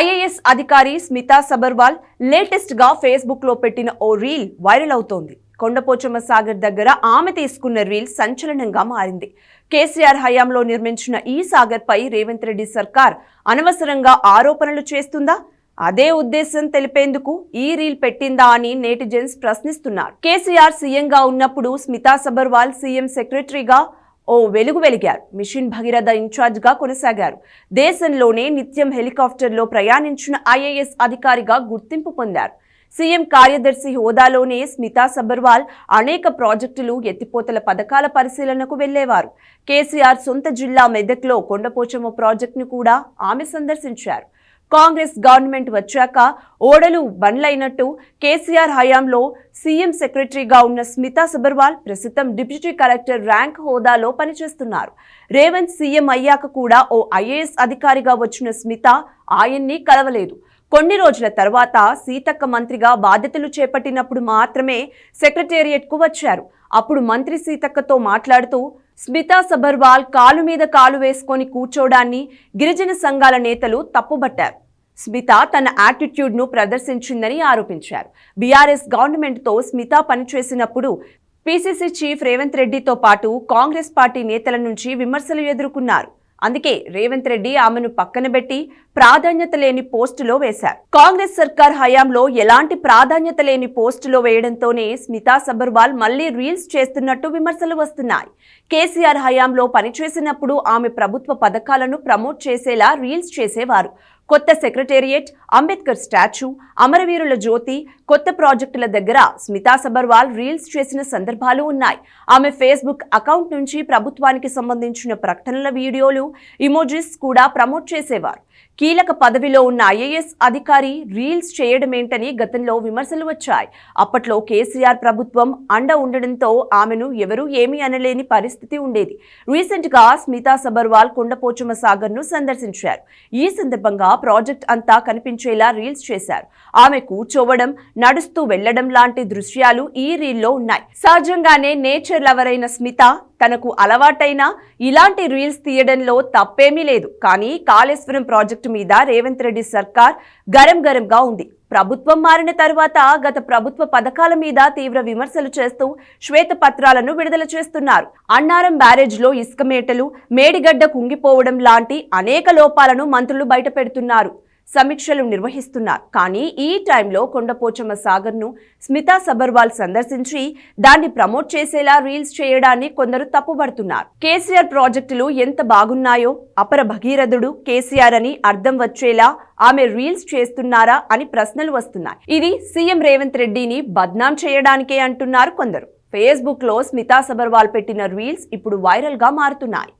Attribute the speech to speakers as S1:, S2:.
S1: IAS అధికారి స్మితా సబర్వాల్ లేటెస్ట్గా ఫేస్బుక్లో పెట్టిన ఓ రీల్ వైరల్ అవుతోంది. కొండపోచమ్మ సాగర్ దగ్గర ఆమె తీసుకున్న రీల్ సంచలనంగా మారింది. కేసీఆర్ హయాంలో నిర్మించిన ఈ సాగర్ పై రేవంత్ రెడ్డి సర్కార్ అనవసరంగా ఆరోపణలు చేస్తుందా? అదే ఉద్దేశం తెలిపేందుకు ఈ రీల్ పెట్టిందా అని నేటిజన్స్ ప్రశ్నిస్తున్నారు. కేసీఆర్ సీఎంగా ఉన్నప్పుడు స్మితా సబర్వాల్ సీఎం సెక్రటరీగా ఓ వెలుగు వెలిగారు. మిషన్ భగీరథ ఇన్ఛార్జ్గా కొనసాగారు. దేశంలోనే నిత్యం హెలికాప్టర్లో ప్రయాణించిన ఐఏఎస్ అధికారిగా గుర్తింపు పొందారు. సీఎం కార్యదర్శి హోదాలోనే స్మితా సబర్వాల్ అనేక ప్రాజెక్టులు ఎత్తిపోతల పథకాల పరిశీలనకు వెళ్ళేవారు కేసీఆర్ సొంత జిల్లా మెదక్లో కొండపోచమ్మ ప్రాజెక్టును కూడా ఆమె సందర్శించారు. కాంగ్రెస్ గవర్నమెంట్ వచ్చాక ఓడలు బండ్లైనట్టు కేసీఆర్ హయాంలో సీఎం సెక్రటరీగా ఉన్న స్మితా సబర్వాల్ ప్రస్తుతం డిప్యూటీ కలెక్టర్ ర్యాంక్ హోదాలో పనిచేస్తున్నారు. రేవంత్ సీఎం అయ్యాక కూడా ఓ ఐఏఎస్ అధికారిగా వచ్చిన స్మిత ఆయన్ని కలవలేదు. కొన్ని రోజుల తర్వాత సీతక్క మంత్రిగా బాధ్యతలు చేపట్టినప్పుడు మాత్రమే సెక్రటేరియట్కు వచ్చారు. అప్పుడు మంత్రి సీతక్కతో మాట్లాడుతూ స్మితా సబర్వాల్ కాలు మీద కాలు వేసుకొని కూర్చోడాన్ని గిరిజన సంఘాల నేతలు తప్పుబట్టారు. స్మిత తన యాటిట్యూడ్ను ప్రదర్శించిందని ఆరోపించారు. బీఆర్ఎస్ గవర్నమెంట్తో స్మిత పనిచేసినప్పుడు పీసీసీ చీఫ్ రేవంత్ రెడ్డితో పాటు కాంగ్రెస్ పార్టీ నేతల నుంచి విమర్శలు ఎదుర్కొన్నారు. అందుకే రేవంత్ రెడ్డి ఆమెను పక్కన పెట్టి ప్రాధాన్యత లేని పోస్టులో వేశారు. కాంగ్రెస్ సర్కార్ హయాంలో ఎలాంటి ప్రాధాన్యత లేని పోస్టులో వేయడంతోనే స్మితా సబర్వాల్ మళ్ళీ రీల్స్ చేస్తున్నట్టు విమర్శలు వస్తున్నాయి. కేసీఆర్ హయాంలో పనిచేసినప్పుడు ఆమె ప్రభుత్వ పథకాలను ప్రమోట్ చేసేలా రీల్స్ చేసేవారు. కొత్త సెక్రటేరియట్ అంబేద్కర్ స్టాచ్యూ అమరవీరుల జ్యోతి కొత్త ప్రాజెక్టుల దగ్గర స్మితా సబర్వాల్ రీల్స్ చేసిన సందర్భాలు ఉన్నాయి. ఆమె ఫేస్బుక్ అకౌంట్ నుంచి ప్రభుత్వానికి సంబంధించిన ప్రకటనల వీడియోలు ఇమోజిస్ కూడా ప్రమోట్ చేసేవారు. కీలక పదవిలో ఉన్న ఐఏఎస్ అధికారి రీల్స్ చేయడమేంటని గతంలో విమర్శలు వచ్చాయి. అప్పట్లో కేసీఆర్ ప్రభుత్వం అండ ఉండడంతో ఆమెను ఎవరూ ఏమీ అనలేని పరిస్థితి ఉండేది. రీసెంట్గా స్మితా సబర్వాల్ కొండపోచమ సాగర్ను సందర్శించారు. ఈ సందర్భంగా ప్రాజెక్ట్ అంతా కనిపించేలా రీల్స్ చేశారు. ఆమె కూర్చోవడం నడుస్తూ వెళ్ళడం లాంటి దృశ్యాలు ఈ రీల్లో ఉన్నాయి. సహజంగానే నేచర్ లవర్ అయిన స్మిత తనకు అలవాటైన ఇలాంటి రీల్స్ తీయడంలో తప్పేమీ లేదు. కానీ కాళేశ్వరం ప్రాజెక్టు మీద రేవంత్ రెడ్డి సర్కార్ గరం గరంగా ఉంది. ప్రభుత్వం మారిన తర్వాత గత ప్రభుత్వ పథకాల మీద తీవ్ర విమర్శలు చేస్తూ శ్వేతపత్రాలను విడుదల చేస్తున్నారు. అన్నారం బ్యారేజ్లో ఇసుక మేటలు మేడిగడ్డ కుంగిపోవడం లాంటి అనేక లోపాలను మంత్రులు బయటపెడుతున్నారు. సమీక్షలు నిర్వహిస్తున్నారు. కానీ ఈ టైంలో కొండపోచమ్మ సాగర్ను స్మితా సబర్వాల్ సందర్శించి దాన్ని ప్రమోట్ చేసేలా రీల్స్ చేయడాన్ని కొందరు తప్పుపడుతున్నారు కేసీఆర్ ప్రాజెక్టులు ఎంత బాగున్నాయో అపర భగీరథుడు కేసీఆర్ అని అర్థం వచ్చేలా ఆమె రీల్స్ చేస్తున్నారా అని ప్రశ్నలు వస్తున్నాయి. ఇది సీఎం రేవంత్ రెడ్డిని బద్నాం చేయడానికే అంటున్నారు కొందరు. ఫేస్బుక్లో స్మితా సబర్వాల్ పెట్టిన రీల్స్ ఇప్పుడు వైరల్గా మారుతున్నాయి.